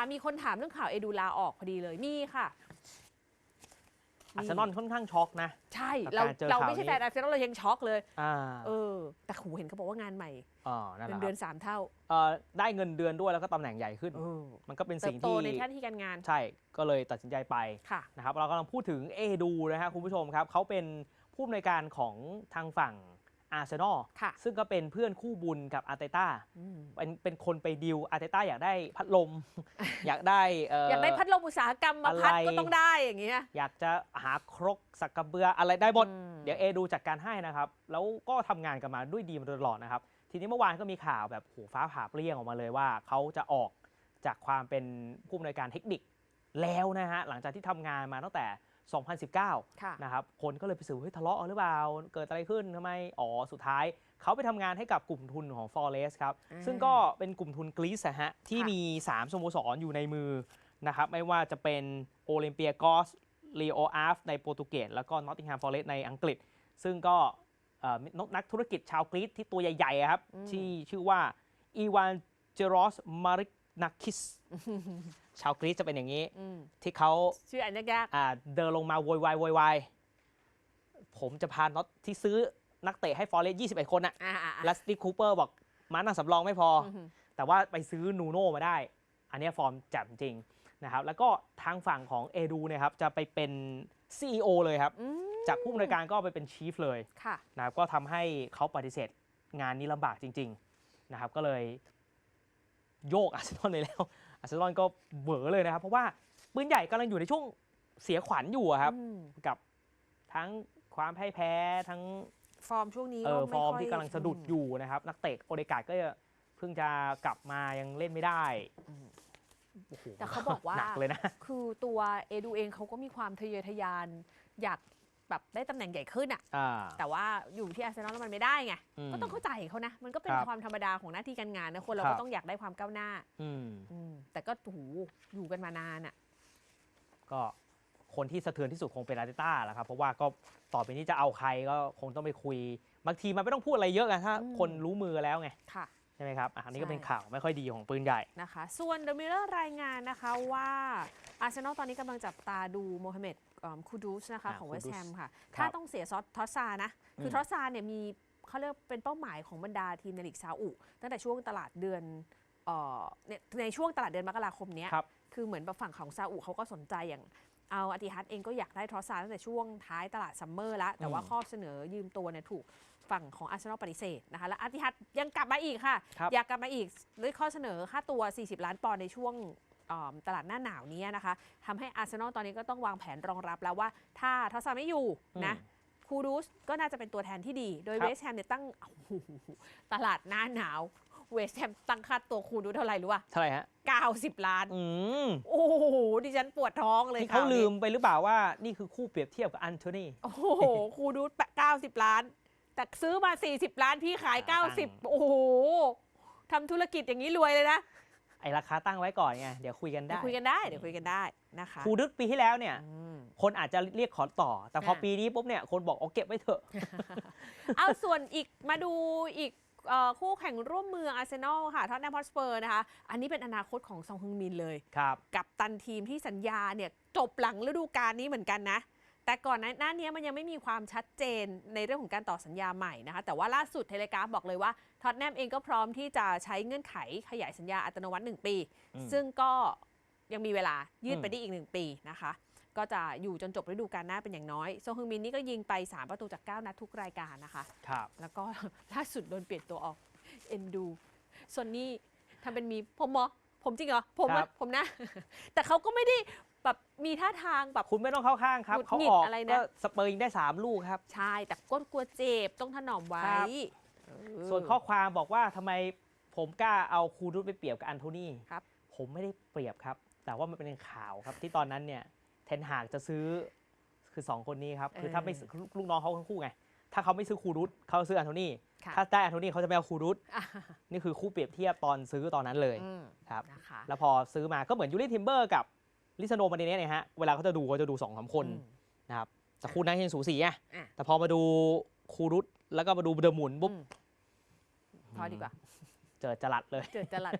อะมีคนถามเรื่องข่าวเอดูลาออกพอดีเลยมีค่ะ อาร์เซนอลค่อนข้างช็อกนะ ใช่กับเราการเจอเราข่าวไม่ใช่นี้ แฟนอาร์เซนอลเรายังช็อกเลย อ่าเออ แต่หูเห็นเขาบอกว่างานใหม่อ๋อนั่นแหเงิละนคเดืรัอบนสามเท่าเอ่อได้เงินเดือนด้วยแล้วก็ตำแหน่งใหญ่ขึ้น เออมันก็เป็นเติสิ่บงโตที่ในหน้าที่การงานใช่ก็เลยตัดสินใจไปค่ะ นะครับ เรากำลังพูดถึงเอดูนะฮะคุณผู้ชมครับเขาเป็นผู้อำนวยการของทางฝั่ง อาร์เซนอลค่ะซึ่งก็เป็นเพื่อนคู่บุญกับอาร์เตต้าอืมเป็นเป็นคนไปดิวอาร์เตต้าอยากได้พัดลม อยากได้เอยากได้พัดลมอุตสาหกรรมมาพัดอะไรก็ต้องได้อย่างเงี้ยอยากจะหาครกสักกระเบืออะไรได้หมดอืมเดี๋ยวเอดูจัดการให้นะครับ แล้วก็ทำงานกันมาด้วยดีมาโดยตลอดนะครับ ทีนี้เมื่อวานก็มีข่าวแบบโหฟ้าผ่าเปรี้ยงออกมาเลยว่าเขาจะออกจากความเป็นผู้อำนวยการเทคนิคแล้วนะฮะหลังจากที่ทำงานมาตั้งแต่ 2019ค่ะนะครับคนก็เลยไปสืบเฮ้ยทะเลาะกันหรือเปล่า เกิดอะไรขึ้นทำไม อ๋อ สุดท้าย เขาไปทำงานให้กับกลุ่มทุนของ Forest ครับอ่าซึ่งก็เป็นกลุ่มทุนกรีซอะฮะที่ค่ะมี 3สโมสรอยู่ในมือนะครับไม่ว่าจะเป็นโอลิมเปียกอสลีโออาฟในโปรตุเกสแล้วก็นอตติงแฮมฟอเรสในอังกฤษ ซึ่งก็เอ่อนักธุรกิจชาวกรีซที่ตัวใหญ่ๆอะครับอืมที่ชื่อว่าอีวานเจรอสมาริก นักคิส ชาวกรีซจะเป็นอย่างนี้ อืมที่เขาชื่ออันยากอ่าเดินลงมาโวยวายโวยวายผมจะพาน็อตที่ซื้อนักเตะให้ฟอร์เรส21 คนอะๆอ่าอ่าอ่าลัสตี้คูเปอร์บอกมานั่งสำรองไม่พออมแต่ว่าไปซื้อนูโน่มาได้ อันเนี้ยฟอร์มแจ่มจริงนะครับ แล้วก็ทางฝั่งของเอดูเนี่ยครับจะไปเป็น CEO เลยครับ อืมจากผู้อำนวยการก็ไปเป็นชีฟเลยค่ะ นะครับก็ทำให้เขาปฏิเสธงานนี้ลำบากจริง ๆ นะครับ ก็เลย โยกอาร์เซนอลเลยแล้วอาร์เซนอลก็เหวอเลยนะครับ เพราะว่าปืนใหญ่กำลังอยู่ในช่วงเสียขวัญอยู่อะครับอืมกับทั้งความพ่ายแพ้ทั้งฟอร์มช่วงนี้เออก็ฟไม่อร์มค่ยที่กำลังสะดุดอยู่นะครับ นักเตะโอเดกาดก็เพิ่งจะกลับมายังเล่นไม่ได้อืมโอ้โหแต่เขาบอกว่าหนักเลยนะคือตัวเอดูเองเขาก็มีความทะเยอทะยานอยาก แบบได้ตำแหน่งใหญ่ขึ้นอะอ่า แต่ว่าอยู่ที่อาร์เซนอลแล้วมันไม่ได้ไงมก็ต้องเข้าใจเขานะ มันก็เป็นครับความธรรมดาของหน้าที่การงานนะคนเราครัก็บ ต้องอยากได้ความก้าวหน้า อืม อืมแต่ก็โอ้โหอยู่กันมานานอะก็คนที่สะเทือนที่สุดคงเป็นอาร์เตต้าแหละครับ เพราะว่าก็ต่อไปนี้จะเอาใครก็คงต้องไปคุย บางทีมันไม่ต้องพูดอะไรเยอะไงถ้าอืมคนรู้มือแล้วไง ค่ะใช่ไหมครับอะอันนี้ก็ใช่เป็นข่าวไม่ค่อยดีของปืนใหญ่นะคะ ส่วนเดอะมิลเลอร์รายงานนะคะว่าอาร์เซนอลตอนนี้กำลังจับตาดูโมฮัมเหม็ดคูดูสนะคะอ่าของเวส Kudus ต์แฮมค่ะครับถ้าต้องเสียซอสทอสซานะ คืออมทอสซาเนี่ยมีเขาเรียกเป็นเป้าหมายของบรรดาทีมในลีกซาอุ ตั้งแต่ช่วงตลาดเดือนเอ่อเนี่ยในช่วงตลาดเดือนมกราคมเนี้ยครับคือเหมือนแบบฝั่งของซาอุเขาก็สนใจอย่างเอาอาติฮัตเองก็อยากได้ทอสซาตั้งแต่ช่วงท้ายตลาดซัมเมอร์แล้วแต่ว่าอืมข้อเสนอยืมตัวเนี่ยถูก ฝั่งของอาร์เซนอลปฏิเสธนะคะและอาติฮัตยังกลับมาอีกค่ะครับอยากกลับมาอีกด้วยข้อเสนอค่าตัว 40 ล้านปอนด์ในช่วงเอิ่มตลาดหน้าหนาวนี้นะคะทำให้อาร์เซนอลตอนนี้ก็ต้องวางแผนรองรับแล้วว่า ถ้าทอสซาไม่อยู่นะอืมคูรูสก็น่าจะเป็นตัวแทนที่ดี โดยครับเวสต์แฮมเนี่ยตั้งโอ้โหตลาดหน้าหนาวเวสต์แฮมตั้งค่าตัวคูรูสเท่าไหร่รู้ป่ะเท่าไหร่ฮะ90 ล้านอืมโอ้โห ดิฉันปวดท้องเลยนี่เขาข่วนี้ลืมไปหรือเปล่าว่านี่คือคู่เปรียบเทียบกับอันโทนี โอ้โหครูดูดเก้าสิบล้าน แต่ซื้อมา 40 ล้านพี่ขายอ่าตั้ง90 โอ้โหทำธุรกิจอย่างนี้รวยเลยนะ ไอราคาตั้งไว้ก่อนไง เดี๋ยวคุยกันเดี๋ได้ยวคุยกันได้ เดี๋ยวคุยกันได้นะคะครูดึกปีที่แล้วเนี่ยอืมคนอาจจะเรียกขอต่อ แต่พออ่าปีนี้ปุ๊บเนี่ยคนบอกเอาเก็บไว้เถอะ เอาส่วนอีกมาดูอีกเอ่อคู่แข่งร่วมเมืองอาร์เซนอลค่ะท็อตแนมฮอตสเปอร์นะคะ อันนี้เป็นอนาคตของซองฮึงมินเลยครับกับตันทีมที่สัญญาเนี่ยจบหลังฤดูกาลนี้เหมือนกันนะ แต่ก่อนหน้าหน้านี้มันยังไม่มีความชัดเจนในเรื่องของการต่อสัญญาใหม่นะคะ แต่ว่าล่าสุดเทเลกราฟบอกเลยว่าท็อตแนมเองก็พร้อมที่จะใช้เงื่อนไขขยายสัญญาอัตโนมัติ 1 ปีอืมซึ่งก็ยังมีเวลายืดไปอืมได้อีก 1 ปีนะคะ ก็จะอยู่จนจบฤดูกาลหน้าเป็นอย่างน้อยโซฮึงมินนี่ก็ยิงไป 3 ประตูจาก 9 นัดทุกรายการนะคะครับแล้วก็ล่าสุดโดนเปลี่ยนตัวออกเอ็นดูซอนนี่ทำเป็นมีผมเหรอผมจริงเหรอ ผมครัอะบผมนะ แต่เขาก็ไม่ได้ แบบมีท่าทางแบบ คุณไม่ต้องเข้าข้างครับ หงุดเขาหงิดออกอะไรนะ ก็สเปอร์ยิงได้ 3 ลูกครับ ใช่แต่ก้นกลัวเจ็บต้องถนอมไว้ครับ เออ ส่วนข้อความบอกว่าทำไมผมกล้าเอาครูรุตไปเปรียบกับอันโทนีครับ ผมไม่ได้เปรียบครับ แต่ว่ามันเป็นข่าวครับ ที่ตอนนั้นเนี่ยเทนหากจะซื้อคือ2คนนี้ครับ คือถ้าไม่ซื้อลูกน้องเขาทั้งคู่ไง ถ้าเขาไม่ซื้อครูรุตเขาซื้ออันโทนีค่ะถ้าได้อันโทนีเขาจะไม่เอาครูรุตอะนี่คือคู่เปรียบเทียบตอนซื้อตอนนั้นเลยอืมครับ นะคะ แล้วพอซื้อมาก็เหมือนยูริทิมเบอร์กับ ลิซาโนมาเนเนสเนี่ยฮะเวลาเขาจะดูเขาจะดูสองสามคนอืมนะครับแต่คู่นั้นยังสูสีไงอะ แต่พอมาดูครูรุตแล้วก็มาดูเดอะหมุนปุ๊บอืมพอดีกว่า เจอจรัดเลย เจอจลัด